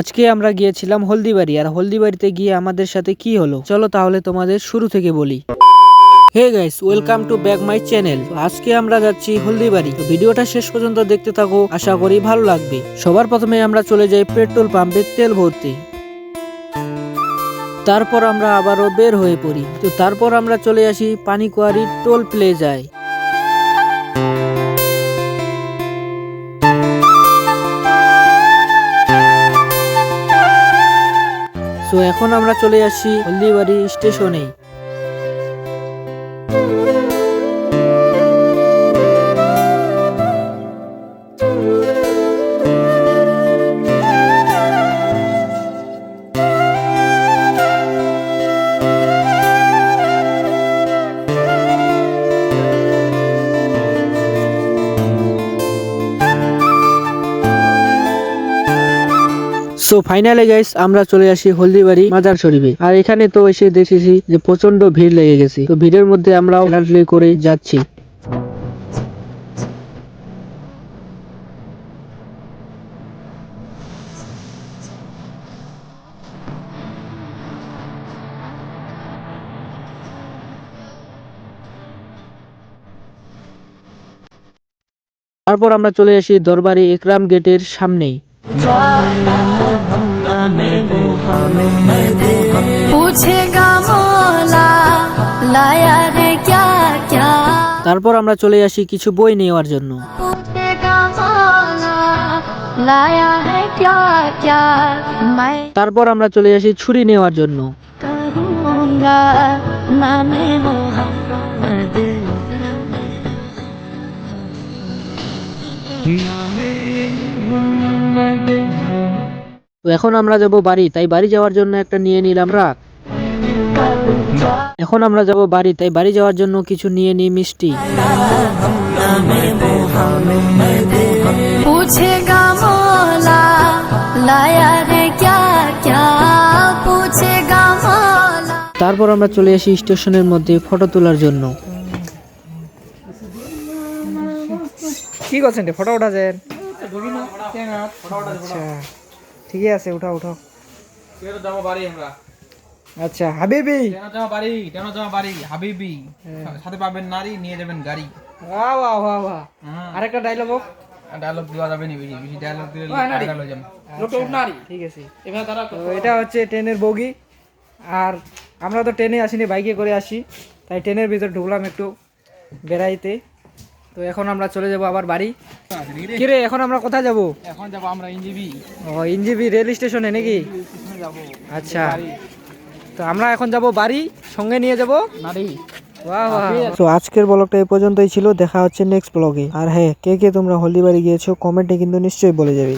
আজকে আমরা গিয়েছিলাম হলদিবাড়ি, আর হলদিবাড়িতে গিয়ে আমাদের সাথে কি হলো? চলো তাহলে তোমাদের শুরু থেকে বলি। Hey guys welcome to back my channel আজকে আমরা যাচ্ছি হলদিবাড়ি। ভিডিওটা শেষ পর্যন্ত দেখতে থাকো, আশা করি ভালো লাগবে। সবার প্রথমে আমরা চলে যাই পেট্রোল পাম্পে তেল ভরতে। তারপর আমরা আবারও বের হয়ে পড়ি। তো তারপর আমরা চলে আসি পানিকুয়ারি টোল প্লেজায়। সো এখন আমরা চলে আসি হলদিবাড়ি স্টেশনে সো ফাইনালে গাইস আমরা চলে আসি হলদিবাড়ি মাজার শরীফে। আর এখানে তো এসে দেখেছি যে প্রচণ্ড ভিড় লেগে গেছে। তো ভিড়ের মধ্যে আমরাও খেলাধুলি করে যাচ্ছি। তারপর আমরা চলে আসি দরবারি একরাম গেটের সামনেই। তারপর আমরা চলে আসি কিছু বই নেওয়ার জন্য। তারপর আমরা চলে আসি ছুরি নেওয়ার জন্য। তো এখন আমরা যাব বাড়ি তাই বাড়ি যাওয়ার জন্য একটা নিয়ে নিলাম রাগ এখন আমরা যাব বাড়ি তাই বাড়ি যাওয়ার জন্য কিছু নিয়ে নিই মিষ্টি। তারপর আমরা চলে আসি স্টেশনের মধ্যে ফটো তোলার জন্য। কি করছেন রে? ফটো উঠাছেন? আচ্ছা ঠিকই আছে উঠাও উঠাও। আচ্ছা হাবিবি। বাড়ি বাড়ি হাবিবি। সাথে পাবেন নারী নিয়ে যাবেন গাড়ি। বাহ বাহ বাহ বাহ। আরেকটা ডায়লগ হোক। ডায়লগ দেওয়া যাবে নি বেশি বেশি ডায়লগ দিলে যাবেন ঠিক আছে। তো এটা হচ্ছে ট্রেনের বগি। আর আমরা তো ট্রেনে আসিনি বাইকে করে আসি। তাই ট্রেনের ভিতর ঢুকলাম একটু বেড়াইতে। তো এখন আমরা চলে যাব আবার বাড়ি। কিরে এখন আমরা কোথায় যাব? এখন যাব আমরা ইঞ্জিবি ও ইনজিবি রেল স্টেশনে নাকি? যাব। আচ্ছা। তো আমরা এখন যাব বাড়ি সঙ্গে নিয়ে যাব? নারী তো আজকের ব্লগটা এই পর্যন্তই ছিল। দেখা হচ্ছে নেক্সট ব্লগে আর হ্যাঁ কে কে তোমরা হলদিবাড়ি গিয়েছো কমেন্টে কিন্তু নিশ্চয়ই বলে যাবে।